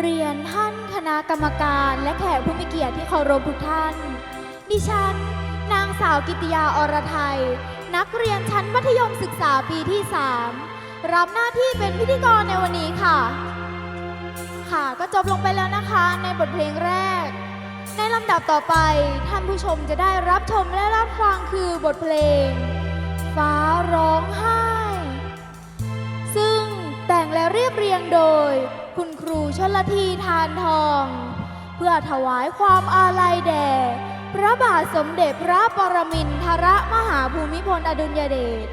เรียนท่านคณะกรรมการและแขกผู้มีเกียรติที่เคารพทุกท่าน ดิฉัน นางสาวกิติยาอรไทย นักเรียนชั้นมัธยมศึกษาปีที่ 3 รับหน้าที่เป็นพิธีกรในวันนี้ค่ะ ค่ะก็จบลงไปแล้วนะคะในบทเพลงแรก ในลำดับต่อไปท่านผู้ชมจะได้รับชมและรับฟังคือบทเพลง ฟ้าร้องไห้ บเรียงโดย คุณครูชนละทีทานทอง เพื่อถวายความอาลัยแด่ พระบาทสมเด็จพระปรมินทรมหาภูมิพลอดุลยเดช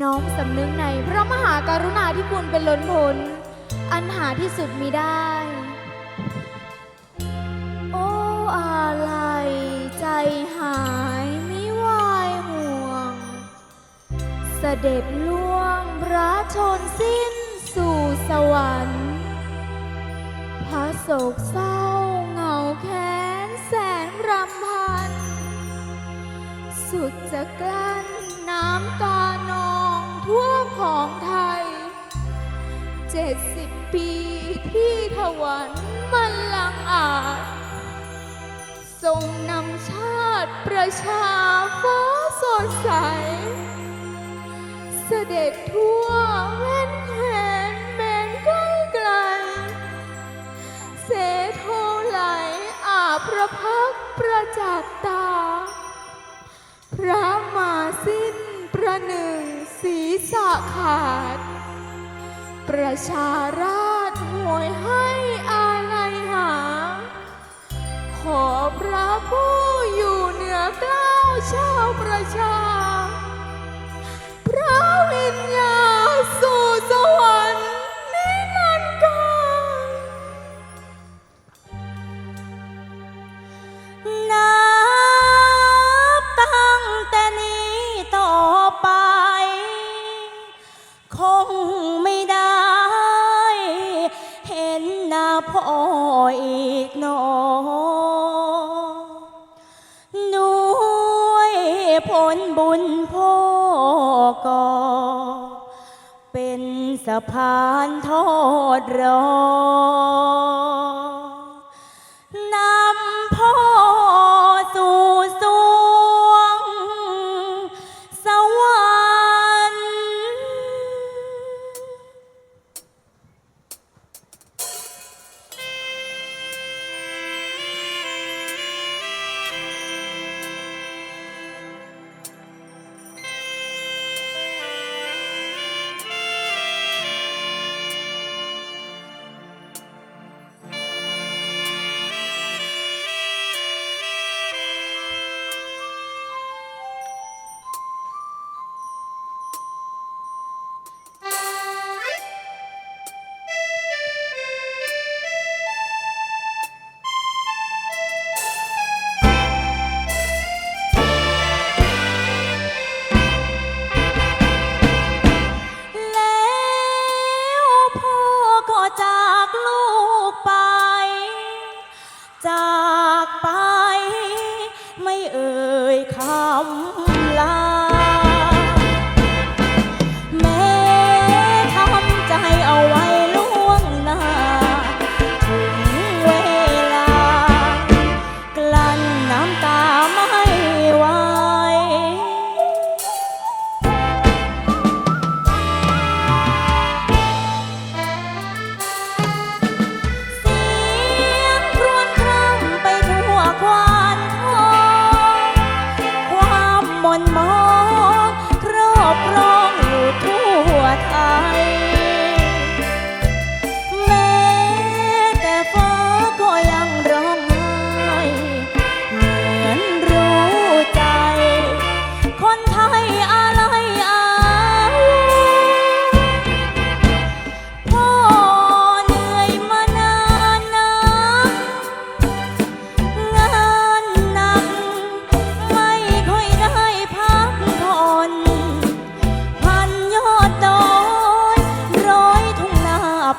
น้อมสำนึกในพระมหากรุณาธิคุณเป็นล้นพ้นอันหาที่สุดมิได้ โอ้อาลัยใจหายมิวายห่วง เสด็จล่วงพระชนสิ้น วรรค์พระโศกเศร้าเหงาแค้นแสนรำพัน สุดจะกลั้นน้ำตานองทั่วของไทย เจ็ดสิบปีที่ถวันมันลังอาจ ทรงนำชาติประชาฟ้าสดใส เสด็จทั่ว พักตร์ประจักษ์ตา พระมาสิ้นประหนึ่งศีรษะขาด ประชาราชหวยให้อาลัยหา ขอพระผู้อยู่เหนือเกล้าวชา เป็นสะพานทอดรอ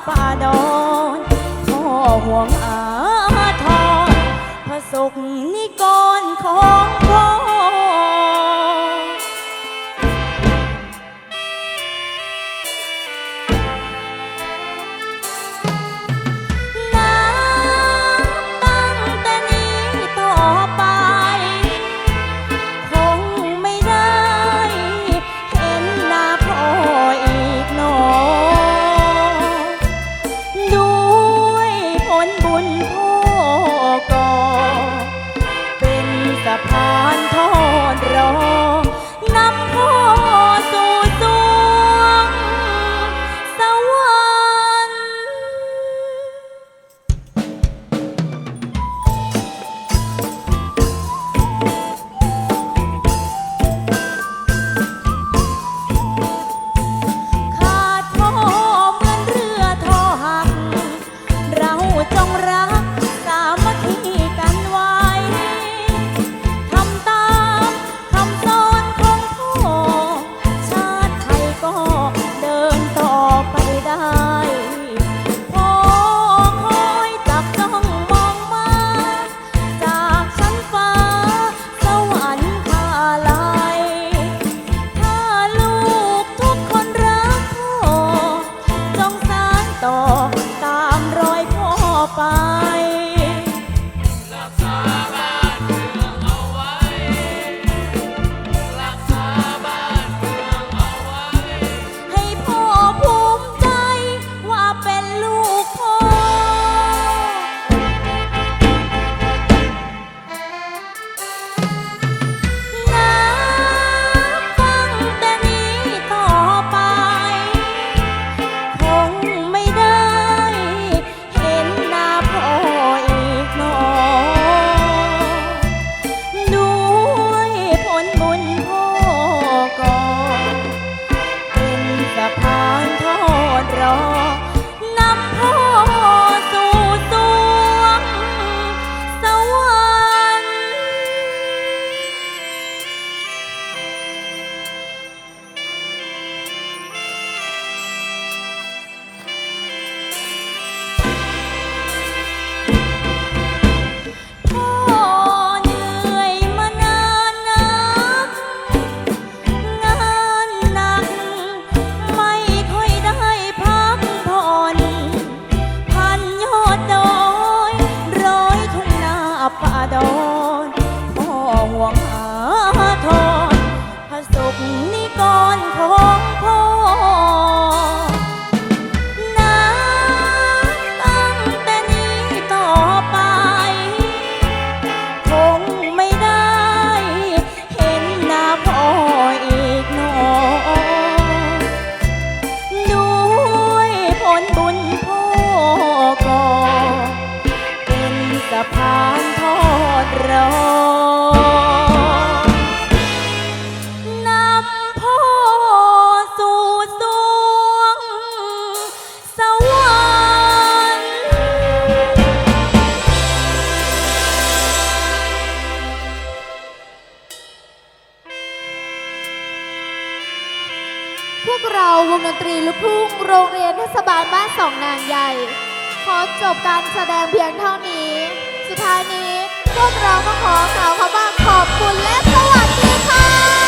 ป่าดอนพ่อห่วงอา วงอาทรพระศุขนิกรโค ทุ่งโรงเรียนเทศบาลบ้านสองนางใหญ่ ขอจบการแสดงเพียงเท่านี้ สุดท้ายนี้พวกเราก็ขอกล่าวคำว่าขอบคุณและสวัสดีค่ะ